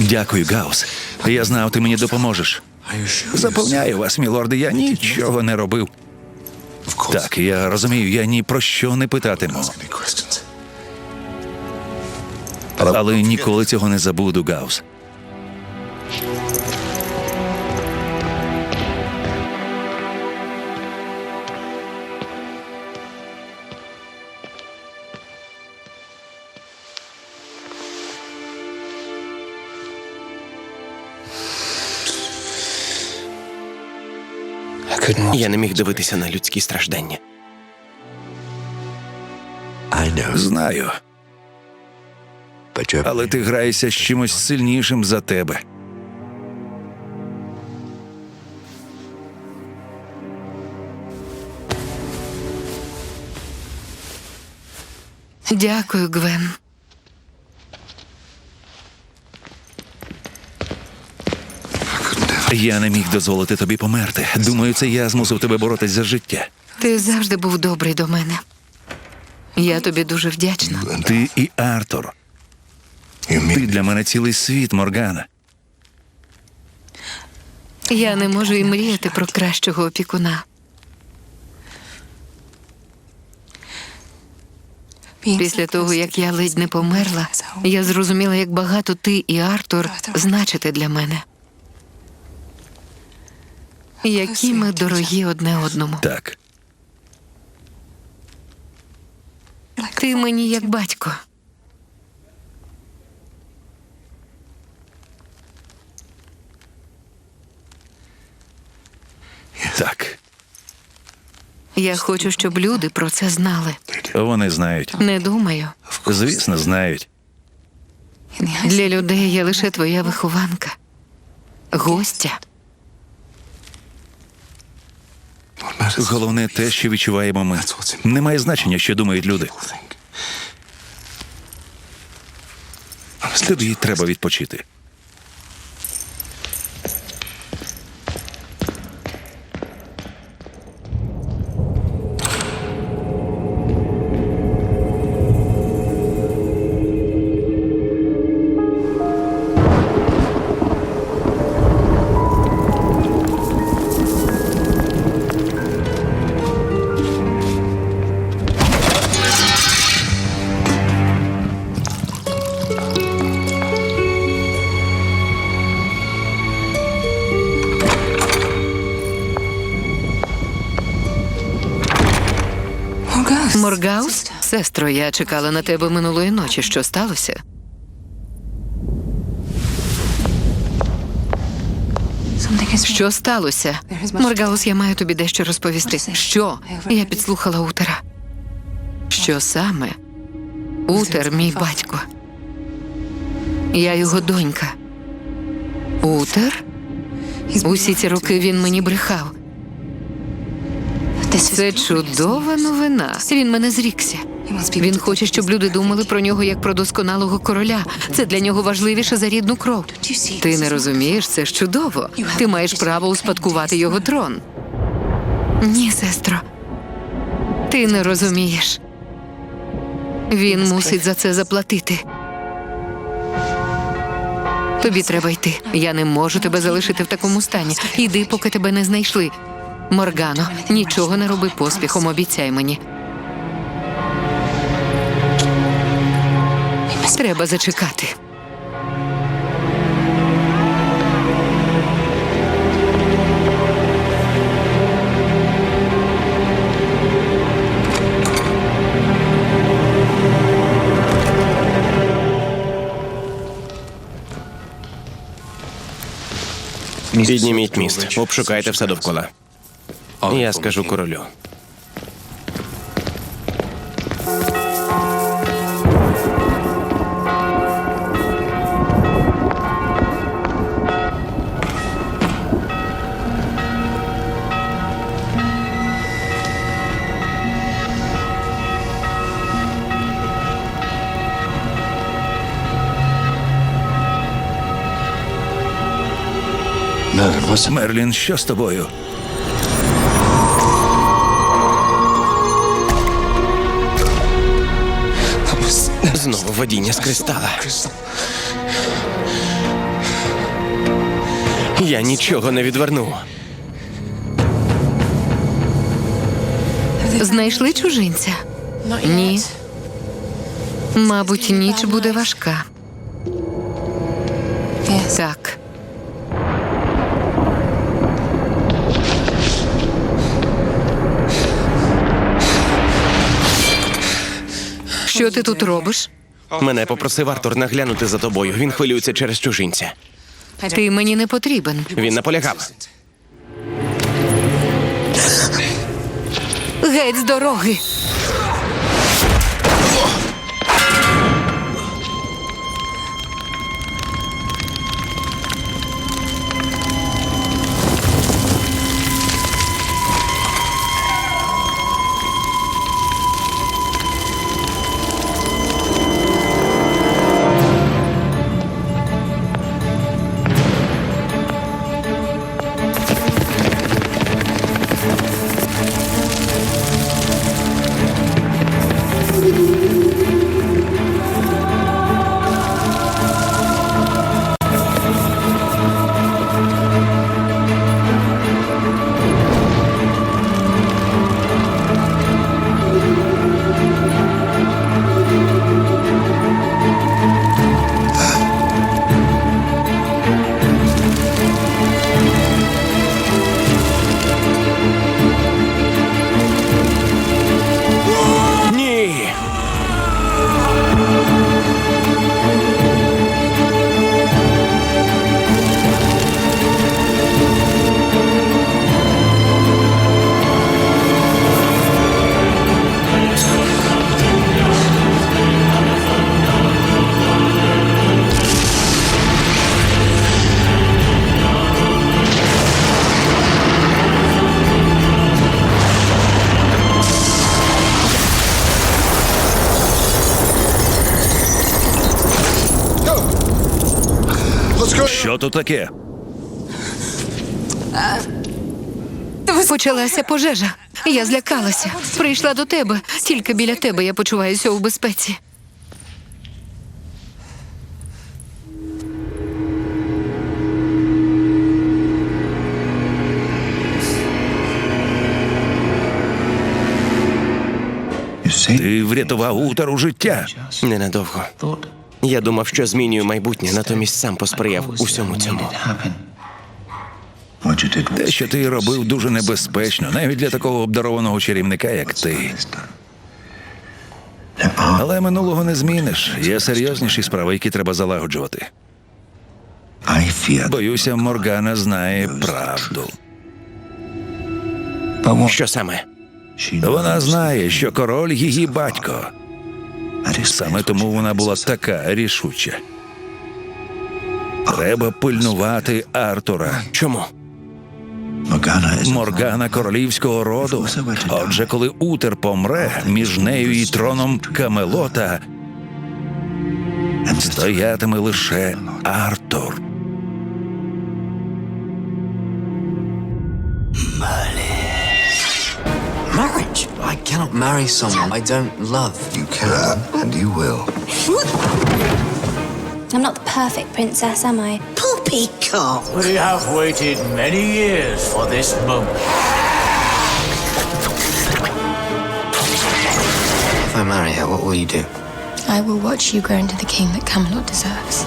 Дякую, Гаус. Я знав, ти мені допоможеш. Запевняю вас, мілорди, я нічого не робив. Так, я розумію, я ні про що не питатиму. Але ніколи цього не забуду, Гаус. Я не міг дивитися на людські страждання. Знаю, але ти граєшся з чимось сильнішим за тебе. Дякую, Гвен. Я не міг дозволити тобі померти. Думаю, це я змусив тебе боротись за життя. Ти завжди був добрий до мене. Я тобі дуже вдячна. Ти і Артур. Ти для мене цілий світ, Моргана. Я не можу і мріяти про кращого опікуна. Після того, як я ледь не померла, я зрозуміла, як багато ти і Артур значите для мене. Які ми дорогі одне одному. Так, Ти мені як батько. так. Я хочу, щоб люди про це знали. Вони знають. Не думаю. Звісно, знають. Для людей я лише твоя вихованка, гостя. Головне те, що відчуваємо ми. Немає значення, що думають люди. Тобі треба відпочити. Моргаус? Сестро, я чекала на тебе минулої ночі. Що сталося? Що сталося? Моргаус, я маю тобі дещо розповісти. Що? Я підслухала Утера. Що саме? Утер, мій батько. Я його донька. Утер? Усі ці роки він мені брехав. Це чудова новина. Він мене зрікся. Він хоче, щоб люди думали про нього як про досконалого короля. Це для нього важливіше за рідну кров. Ти не розумієш, це ж чудово. Ти маєш право успадкувати його трон. Ні, сестро. Ти не розумієш. Він мусить за це заплатити. Тобі треба йти. Я не можу тебе залишити в такому стані. Іди, поки тебе не знайшли. Моргано, нічого не роби поспіхом, обіцяй мені. Треба зачекати. Підніміть міст, обшукайте все довкола. Я скажу королю. Мерлін, що з тобою? Знову водіння з кристала. Я нічого не відверну. Знайшли чужинця? Ні. Мабуть, ніч буде важка. Так. Що ти тут робиш? Мене попросив Артур наглянути за тобою. Він хвилюється через чужинця. Ти мені не потрібен. Він наполягав. Геть з дороги. Що тут таке? Почалася пожежа. Я злякалася. Прийшла до тебе. Тільки біля тебе я почуваюся у безпеці. Ти врятував утеру життя. Ненадовго. Я думав, що змінюю майбутнє, натомість сам посприяв усьому цьому. Те, що ти робив, дуже небезпечно, навіть для такого обдарованого чарівника, як ти. Але минулого не зміниш. Є серйозніші справи, які треба залагоджувати. Боюся, Моргана знає правду. Що саме? Вона знає, що король її батько. Саме тому вона була така рішуча. Треба пильнувати Артура. Чому? Моргана королівського роду. Отже, коли Утер помре, між нею і троном Камелота стоятиме лише Артур. Cannot marry someone I don't love. You can, and you will. I'm not the perfect princess, am I? Poppycock! We have waited many years for this moment. If I marry her, what will you do? I will watch you grow into the king that Camelot deserves.